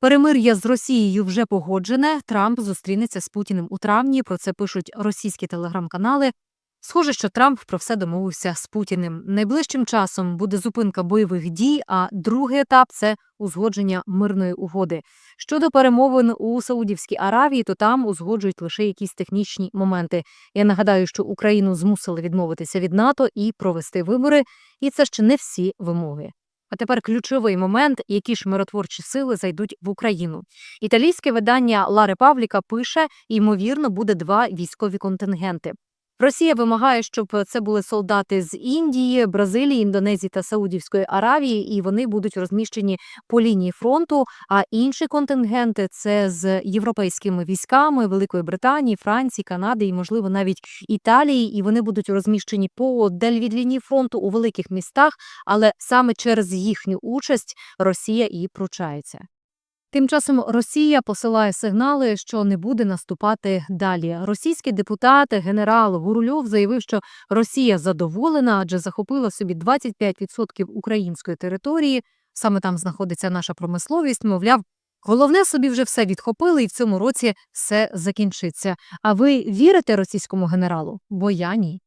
Перемир'я з Росією вже погоджене. Трамп зустрінеться з Путіним у травні. Про це пишуть російські телеграм-канали. Схоже, що Трамп про все домовився з Путіним. Найближчим часом буде зупинка бойових дій. А другий етап це узгодження мирної угоди. Щодо перемовин у Саудівській Аравії, то там узгоджують лише якісь технічні моменти. Я нагадаю, що Україну змусили відмовитися від НАТО і провести вибори, і це ще не всі вимоги. А тепер ключовий момент, які ж миротворчі сили зайдуть в Україну. Італійське видання Ла Репабліка пише, ймовірно, буде два військові контингенти. Росія вимагає, щоб це були солдати з Індії, Бразилії, Індонезії та Саудівської Аравії, і вони будуть розміщені по лінії фронту. А інші контингенти це з європейськими військами Великої Британії, Франції, Канади і, можливо, навіть Італії. І вони будуть розміщені подаль від лінії фронту у великих містах, але саме через їхню участь Росія і пручається. Тим часом Росія посилає сигнали, що не буде наступати далі. Російський депутат генерал Гурульов заявив, що Росія задоволена, адже захопила собі 25% української території. Саме там знаходиться наша промисловість. Мовляв, головне собі вже все відхопили, і в цьому році все закінчиться. А ви вірите російському генералу? Бо я ні.